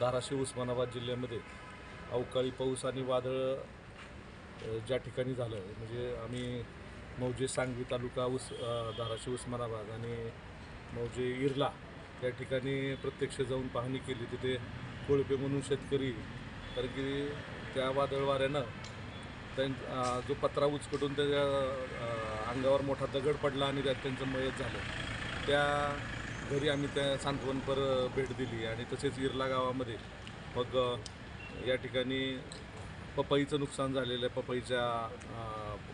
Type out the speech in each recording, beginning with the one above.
धाराशिव उस्मानाबाद जिल्ह्यामध्ये अवकाळी पाऊस आणि वादळ ज्या ठिकाणी झालं म्हणजे आम्ही मौजे सांगवी तालुका उस धाराशिव उस्मानाबाद आणि मौजे इरला त्या ठिकाणी प्रत्यक्ष जाऊन पाहणी केली. तिथे कोळपे म्हणून शेतकरी कारण की त्या वादळ वाऱ्यानं त्यां जो पत्रा उचकटून त्याच्या अंगावर मोठा दगड पडला आणि त्यात त्यांचं मयत झालं. त्या घरी आम्ही त्या सांत्वनपर भेट दिली आणि तसेच इरला गावामध्ये मग या ठिकाणी पपईचं नुकसान झालेलं आहे पपईच्या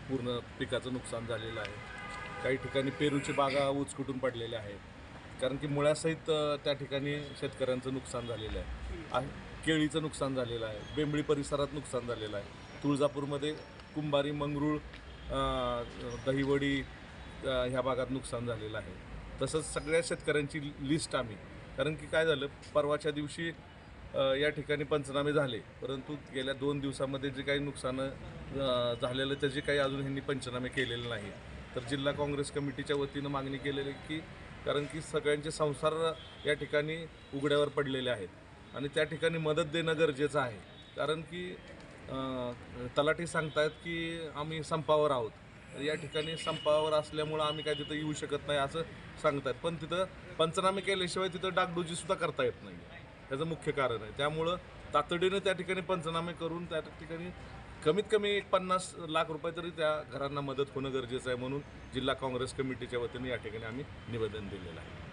पूर्ण पिकाचं नुकसान झालेलं आहे. काही ठिकाणी पेरूची बागा उचकुटून पडलेल्या आहेत. कारण की मुळ्यासहित त्या ठिकाणी शेतकऱ्यांचं नुकसान झालेलं आहे. केळीचं नुकसान झालेलं आहे. बेंबळी परिसरात नुकसान झालेलं आहे. तुळजापूरमध्ये कुंभारी मंगरूळ दहिवडी ह्या भागात नुकसान झालेलं आहे. तसंच सगळ्या शेतकऱ्यांची लिस्ट आम्ही. कारण की काय झालं परवाच्या दिवशी या ठिकाणी पंचनामे झाले. परंतु गेल्या दोन दिवसामध्ये जे काही नुकसानं झालेलं त्याचे काही अजून ह्यांनी पंचनामे केलेले नाही तर जिल्हा काँग्रेस कमिटीच्या वतीनं मागणी केलेली की कारण की सगळ्यांचे संसार या ठिकाणी उघड्यावर पडलेले आहेत. आणि त्या ठिकाणी मदत देणं गरजेचं आहे. कारण की तलाठी सांगतायत की आम्ही संपावर आहोत. या ठिकाणी संपावर असल्यामुळं आम्ही काय तिथं येऊ शकत नाही असं सांगतायत. पण तिथं पंचनामे केल्याशिवाय तिथं डागडुजीसुद्धा करता येत नाही त्याचं मुख्य कारण आहे. त्यामुळं तातडीनं त्या ठिकाणी पंचनामे करून त्या ठिकाणी कमीत कमी एक पन्नास लाख रुपये तरी त्या घरांना मदत होणं गरजेचं आहे म्हणून जिल्हा काँग्रेस कमिटीच्या वतीने या ठिकाणी आम्ही निवेदन दिलेलं आहे.